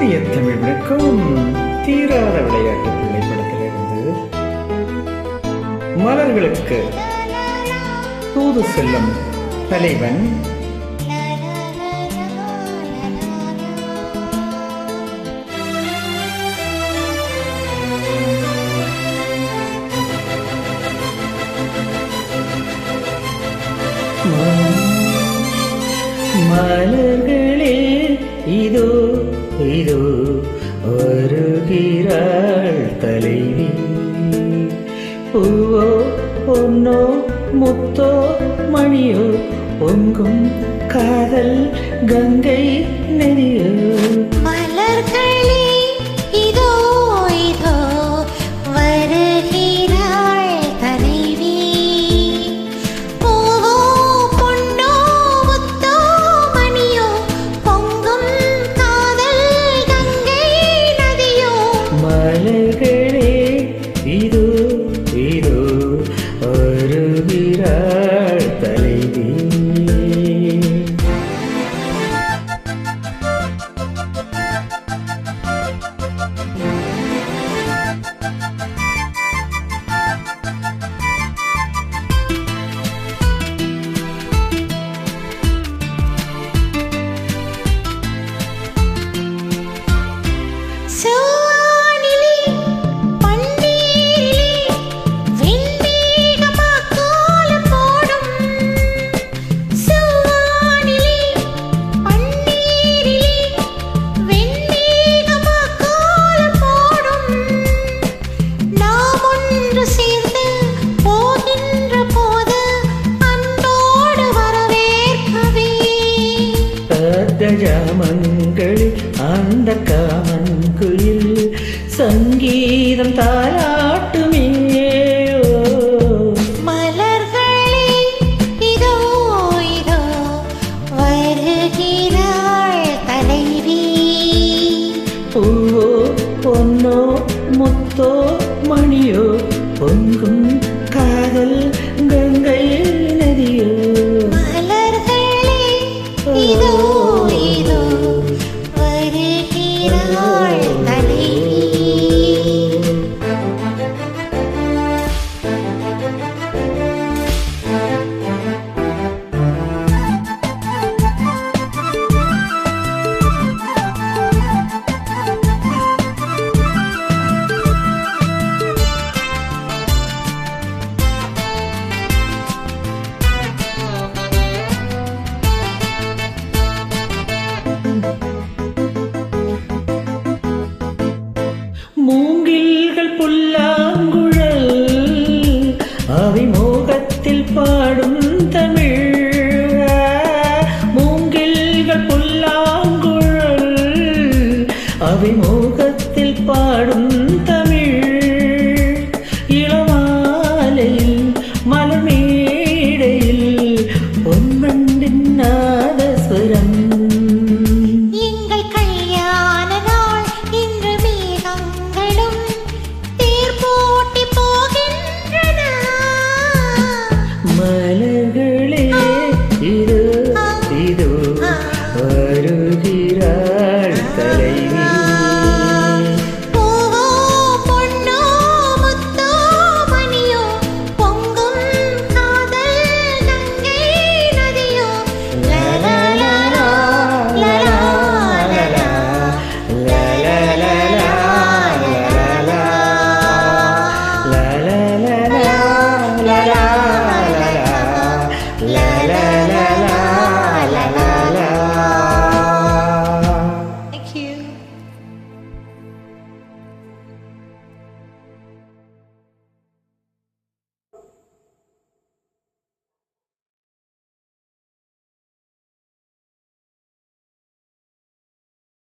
இனிய தமிழ் விளக்கம் தீராத விளையாட்டு பிள்ளை படத்திலிருந்து மலர்களுக்கு தூது செல்லும் தலைவன் மலர்களே இதோ இதோ வருகிறாள் தலைவி. பூவோ பொன்னோ முத்தோ மணியோ பொங்கும் காதல் கங்கை நெறியோ மலர்களே வருகிறாள் ஜாமங்களில் அந்த காமன் குயில் சங்கீதம் தாராட்டுமே மலர்களே இதோ இதோ வருகிறாள் தலைவி வருகிறாள் தலைவி புல்லாங்குழல் அவை